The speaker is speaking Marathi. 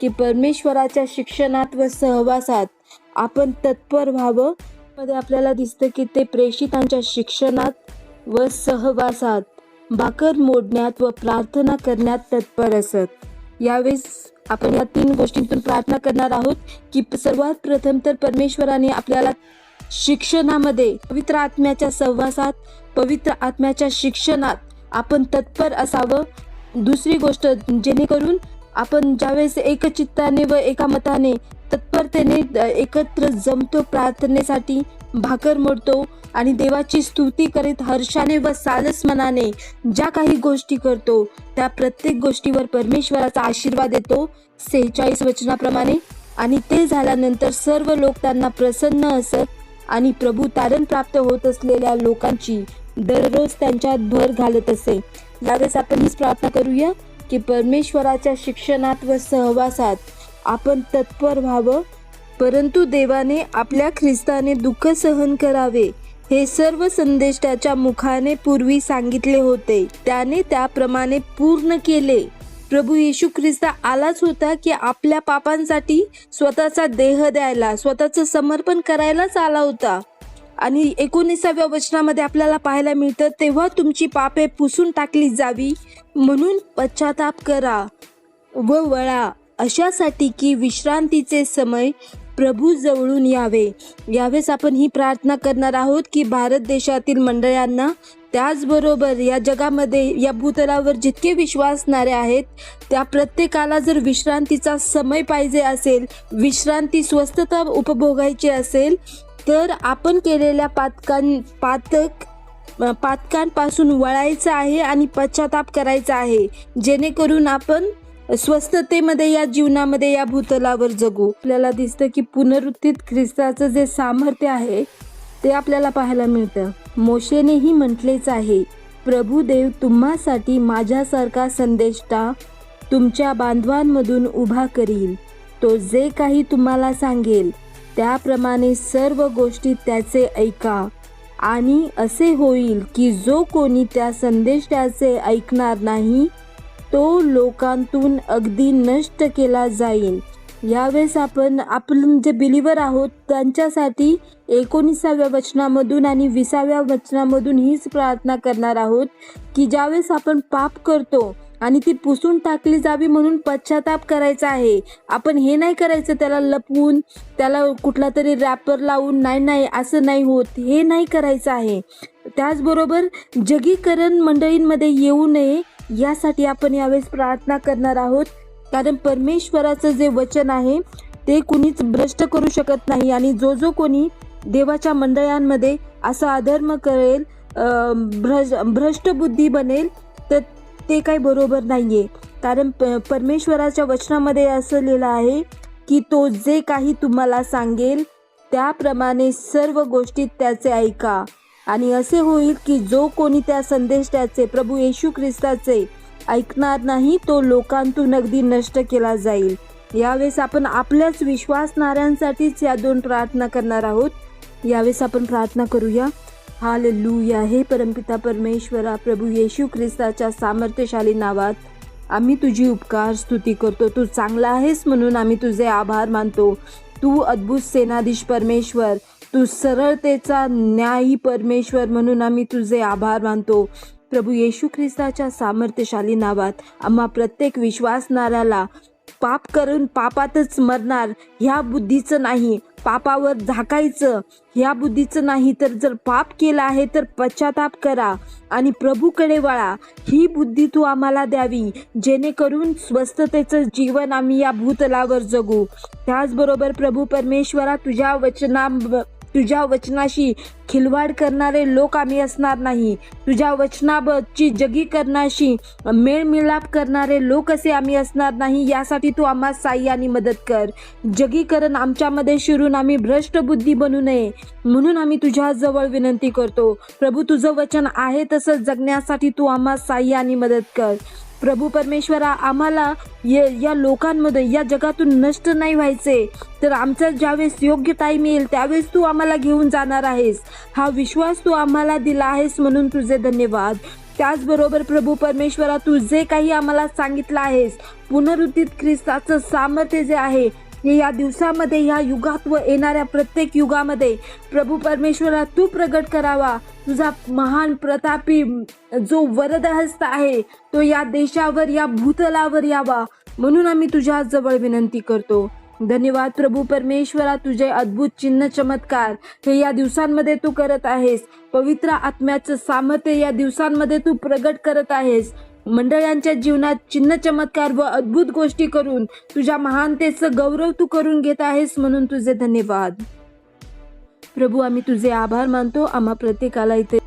की परमेश्वराच्या शिक्षणात व सहवासात आपण तत्पर व्हावं. मध्ये आपल्याला दिसतं की ते प्रेषितांच्या शिक्षणात व सहवासात भाकर मोडण्यात व प्रार्थना करण्यात तत्पर असत. यावेळेस आपण या तीन गोष्टींतून प्रार्थना करणार आहोत की सर्वात प्रथम तर परमेश्वराने आपल्याला शिक्षणामध्ये पवित्र आत्म्याच्या सहवासात पवित्र आत्म्याच्या शिक्षणात आपण तत्पर असावं. दुसरी गोष्ट जेणेकरून आपण ज्यावेळेस एकचित्ताने व एका मताने तत्परतेने एकत्र जमतो प्रार्थनेसाठी भाकर मोडतो आणि देवाची स्तुती करीत हर्षाने व सालस मनाने ज्या काही गोष्टी करतो त्या प्रत्येक गोष्टीवर परमेश्वराचा आशीर्वाद येतो सेहेचाळीस वचनाप्रमाणे. आणि ते झाल्यानंतर सर्व लोक त्यांना प्रसन्न असत आणि प्रभू तारण प्राप्त होत असलेल्या लोकांची दररोज त्यांच्यात भर घालत असे. यावेळेस आपण हीच प्रार्थना करूया. की परमेश्वराच्या शिक्षणात व सहवासात आपण तत्पर व्हावं परंतु देवाने आपल्या ख्रिस्ताने दुःख सहन करावे हे सर्व संदेश त्याच्या मुखाने पूर्वी सांगितले होते. त्याने त्याप्रमाणे पूर्ण केले. प्रभू येशू ख्रिस्त आलाच होता की आपल्या पापांसाठी स्वतःचा देह द्यायला स्वतःचं समर्पण करायलाच आला होता. आणि एकोणीसाव्या वचनामध्ये आपल्याला पाहायला मिळतं तेव्हा तुमची पापे पुसून टाकली जावी म्हणून पश्चाताप करा व वळा. अशासाठी की विश्रांतीचे समय प्रभू जवळून यावे. यावेळेस आपण ही प्रार्थना करणार आहोत की भारत देशातील मंडळांना त्याचबरोबर या जगामध्ये या भूतलावर जितके विश्वासणारे आहेत त्या प्रत्येकाला जर विश्रांतीचा समय पाहिजे असेल विश्रांती स्वस्थता उपभोगायची असेल तर आपण केलेल्या पातकां पातक पातकांपासून वळायचं आहे आणि पश्चाताप करायचा आहे. जेणेकरून आपण स्वस्थतेमध्ये या जीवनामध्ये या भूतलावर जगू. आपल्याला दिसतं की पुनरुत्थित ख्रिस्ताचं जे सामर्थ्य आहे ते आपल्याला पाहायला मिळतं. मोशेनेही म्हटलेच आहे प्रभू देव तुम्हासाठी माझ्यासारखा संदेष्टा तुमच्या बांधवांमधून उभा करील. तो जे काही तुम्हाला सांगेल त्याप्रमाणे सर्व गोष्टी त्याचे ऐका. आणि असे होईल की जो कोणी त्या संदेष्टाचे ऐकणार नाही तो लोकांतून अगदी नष्ट केला जाईल. यावेळेस आपण आपण जे बिलिव्हर आहोत त्यांच्यासाठी एकोणीसाव्या वचनामधून आणि विसाव्या वचनामधून हीच प्रार्थना करणार आहोत की ज्यावेळेस आपण पाप करतो आणि ती पुसून टाकली जावी म्हणून पश्चाताप करायचा आहे. आपण हे नाही करायचं त्याला लपवून त्याला कुठला तरी रॅपर लावून नाही नाही असं नाही होत हे नाही करायचं आहे. त्याचबरोबर जगीकरण मंडळींमध्ये येऊ नये यासाठी आपण यावेळेस प्रार्थना करणार आहोत. कारण परमेश्वराचं जे वचन आहे ते कुणीच भ्रष्ट करू शकत नाही. आणि जो जो कोणी देवाच्या मंडळांमध्ये असा अधर्म करेल भ्रष्ट बुद्धी बनेल तर ते काही बरोबर नाही आहे कारण प परमेश्वराच्या वचनामध्ये असं लिहिलं आहे की तो जे काही तुम्हाला सांगेल त्याप्रमाणे सर्व गोष्टीत त्याचे ऐका. आणि असे होईल की जो कोणी त्या संदेश त्याचे प्रभू येशू ख्रिस्ताचे ऐकणार नाही तो लोकांतून अगदी नष्ट केला जाईल. यावेळेस आपण आपल्याच विश्वासणाऱ्यांसाठीच या दोन प्रार्थना करणार आहोत. यावेळेस आपण प्रार्थना करूया. हालेलुया. हे परमपिता परमेश्वरा प्रभू येशू ख्रिस्ताच्या सामर्थ्यशाली नावात आम्ही तुझी उपकार स्तुती करतो. तू चांगला आहेस म्हणून आम्ही तुझे आभार मानतो. तू अद्भुत सेनाधीश परमेश्वर. तू सरळतेचा न्यायी परमेश्वर म्हणून आम्ही तुझे आभार मानतो. प्रभू येशू ख्रिस्ताच्या सामर्थ्यशाली नावात आम्हा प्रत्येक विश्वासणाऱ्याला पाप करून पापातच मरणार ह्या बुद्धीचं नाही. पापावर झाकायचं ह्या बुद्धीचं नाही. तर जर पाप केलं आहे तर पश्चाताप करा आणि प्रभूकडे वळा. ही बुद्धी तू आम्हाला द्यावी जेणेकरून स्वस्थतेचं जीवन आम्ही या भूतलावर जगू. त्याचबरोबर प्रभू परमेश्वरा तुझ्या वचना तुझ्या वचनाशी खिलवाड करणारे लोक आम्ही असणार नाही. तुझ्या वचनाची जगीकरणाशी मेळमिलाप करणारे लोक असे आम्ही असणार नाही यासाठी तू आम्हा साई आणि मदत कर. जगीकरण आमच्यामध्ये शिरून आम्ही भ्रष्ट बुद्धी बनू नये म्हणून आम्ही तुझ्याजवळ विनंती करतो. प्रभू तुझं वचन आहे तसं जगण्यासाठी तू आम्हा साई आणि मदत कर. प्रभू परमेश्वरा आम्हाला या या लोकांमध्ये या जगातून नष्ट नाही व्हायचे. तर आमचा ज्यावेळेस योग्य टाईम येईल त्यावेळेस तू आम्हाला घेऊन जाणार आहेस. हा विश्वास तू आम्हाला दिला आहेस म्हणून तुझे धन्यवाद. त्याचबरोबर प्रभू परमेश्वरा तू जे काही आम्हाला सांगितलं आहेस पुनरुत्थित ख्रिस्ताचं सामर्थ्य जे आहे या दिवसामध्ये या युगात व येणाऱ्या प्रत्येक युगामध्ये प्रभू परमेश्वरा तू प्रगट करावा. तुझा महान प्रतापी जो वरदहस्त आहे तो या देशावर या भूतलावर यावा. म्हणून आम्ही तुझ्या जवळ विनंती करतो. धन्यवाद प्रभू परमेश्वरा तुझे अद्भुत चिन्ह चमत्कार. हे या दिवसांमध्ये तू करत आहेस. पवित्र आत्म्याचं सामर्थ्य या दिवसांमध्ये तू प्रगट करत आहेस. मंडळांच्या जीवनात चिन्ह चमत्कार व अद्भुत गोष्टी करून तुझ्या महानतेचं गौरव तू करून घेत आहेस म्हणून तुझे धन्यवाद. प्रभू आम्ही तुझे आभार मानतो. आम्हा प्रत्येकाला इथे